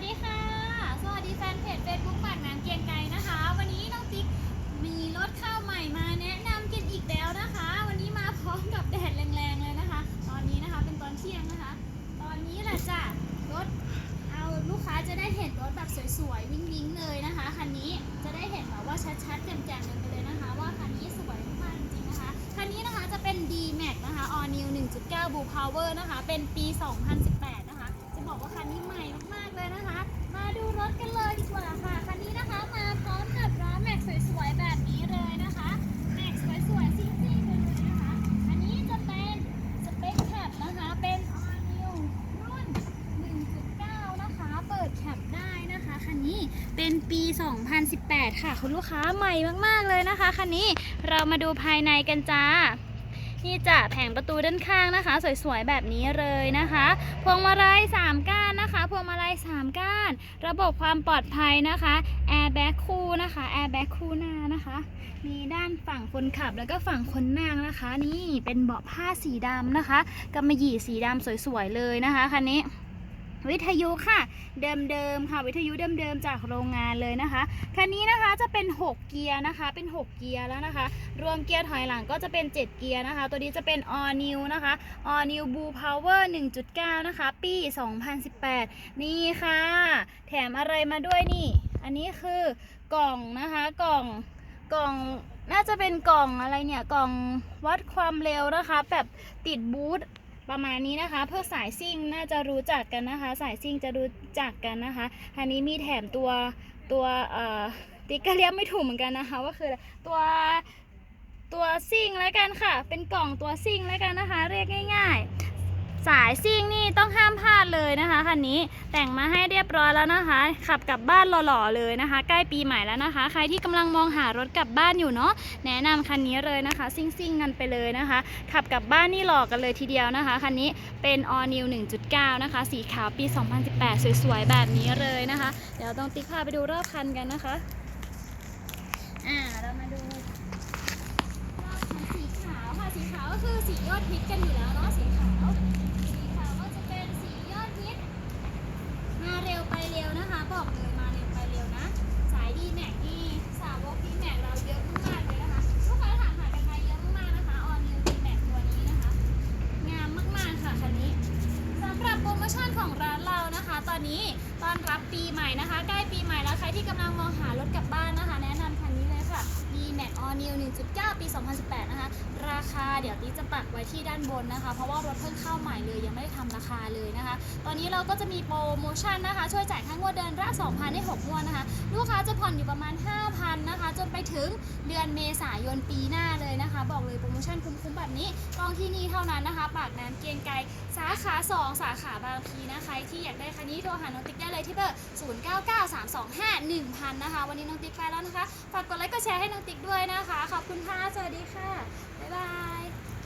วัสดีค่ะ สวัสดีแฟนเพจ Facebook ปากน้ำเกียงไกรนะคะ วันนี้น้องติ๊กมีรถข้าวใหม่มาแนะนำกันอีกแล้วนะคะ วันนี้มาพร้อมกับแดดแรงๆเลยนะคะ ตอนนี้นะคะเป็นตอนเที่ยงนะคะ ตอนนี้แหละจ้ะรถเอาลูกค้าจะได้เห็นรถแบบสวยๆ วิ่งๆ เลยนะคะคันนี้จะได้เห็นแบบว่าชัดๆแจ่มๆกันไปเลยนะคะ ว่าคันนี้สวยมากจริงนะคะคันนี้นะคะจะเป็น D-Max นะคะ All New 1.9 Blue Power นะคะ เป็นปี 2018นะคะจะ บอกว่าคันนี้ใหม่มากๆเลยนะคะ มาดูรถกันเลยดีกว่าค่ะ คันนี้นะคะมาพร้อมกับล้อแม็กสวยๆแบบนี้เลยนะคะแม็กสวยๆซิ่งๆไปเลยนะคะ อันนี้จะเป็นสเปคแคปนะคะ เป็น All New รุ่น 1.9 นะคะ เปิดแคปได้นะคะ คันนี้เป็นปี 2018 ค่ะ คุณลูกค้าใหม่มากๆเลยนะคะ คันนี้เรามาดูภายในกันจ้า นี่จะแผงประตูด้านข้างนะคะ สวยๆแบบนี้เลยนะคะพวงมาลัย3ก้านนะคะพวงมาลัย3ก้าน ระบบความปลอดภัยนะคะแอร์แบ็คคู่นะคะแอร์แบ็คคู่หน้านะคะ มีด้านฝั่งคนขับแล้วก็ฝั่งคนนั่งนะคะ นี่เป็นเบาะผ้าสีดำนะคะกำมะหยี่สีดำสวยๆเลยนะคะคันนี้ วิทยุค่ะ เดิมๆค่ะวิทยุเดิมๆจากโรงงานเลยนะคะคันนี้นะคะจะเป็น 6 เกียร์นะคะเป็น 6 เกียร์แล้วนะคะ รวมเกียร์ถอยหลังก็จะเป็น 7 เกียร์นะคะ ตัวนี้จะเป็น All New นะคะ All New Blue Power 1.9 นะคะ ปี 2018 นี่ค่ะ แถมอะไรมาด้วยนี่ อันนี้คือกล่องนะคะกล่องกล่องน่าจะเป็นกล่องอะไรเนี่ยกล่องวัดความเร็วนะคะ แบบติดบูท ประมาณนี้นะคะ เพื่อสายซิ่งน่าจะรู้จักกันนะคะ สายซิ่งจะรู้จักกันนะคะอันนี้มีแถมตัวตัวเอ่อติ๊กก็เรียกไม่ถูกเหมือนกันนะคะว่าคืออะไรตัวตัวซิ่งแล้วกันค่ะ เป็นกล่องตัวซิ่งแล้วกันนะคะ เรียกง่าย ๆ สายซิ่งนี่ต้องห้ามพลาดเลยนะคะคันนี้แต่งมาให้เรียบร้อยแล้วนะคะ ขับกลับบ้านหล่อๆเลยนะคะ ใกล้ปีใหม่แล้วนะคะ ใครที่กำลังมองหารถกลับบ้านอยู่เนาะแนะนำคันนี้เลยนะคะ ซิ่งๆกันไปเลยนะคะ ขับกลับบ้านนี่หล่อกันเลยทีเดียวนะคะคันนี้เป็น All New 1.9 นะคะ สีขาวปี 2018 สวยๆ แบบนี้เลยนะคะ เดี๋ยวต้องติ๊กพาไปดูรอบคันกันนะคะอ่าเรามาดูรอบคันสีขาวค่ะสีขาวก็คือสียอดฮิตกันอยู่แล้วเนาะสี อนนี้ต้อนรับปีใหม่นะคะ ใกล้ปีใหม่แล้วใครที่กำลังมองหารถกลับบ้านนะคะ แนะนำคันนี้เลยค่ะ d m a x All New 1.9 ปี 2018 นะคะ ราคาเดี๋ยวติ๊กจะปักไว้ที่ด้านบนนะคะ เพราะว่ารถเพิ่งเข้าใหม่เลยยังไม่ได้ทำราคาเลยนะคะ ตอนนี้เราก็จะมีโปรโมชั่นนะคะ ช่วยจ่ายค่างวดเดือนละ2,000ได้6งวดนะคะ ลูกค้าจะผ่อนอยู่ประมาณ 5,000นะคะจน ถึงเดือนเมษายนปีหน้าเลยนะคะ บอกเลยโปรโมชั่นคุ้มๆแบบนี้ต้องที่นี่เท่านั้นนะคะ ปากน้ำเกียงไกรสาขา 2 สาขาบางพีนะคะใครที่อยากได้คันนี้โทรหาน้องติ๊กได้เลยที่เบอร์ 0993251000 นะคะ วันนี้น้องติ๊กไปแล้วนะคะ ฝากกดไลค์กดแชร์ให้น้องติ๊กด้วยนะคะ ขอบคุณค่ะ สวัสดีค่ะ บ๊ายบาย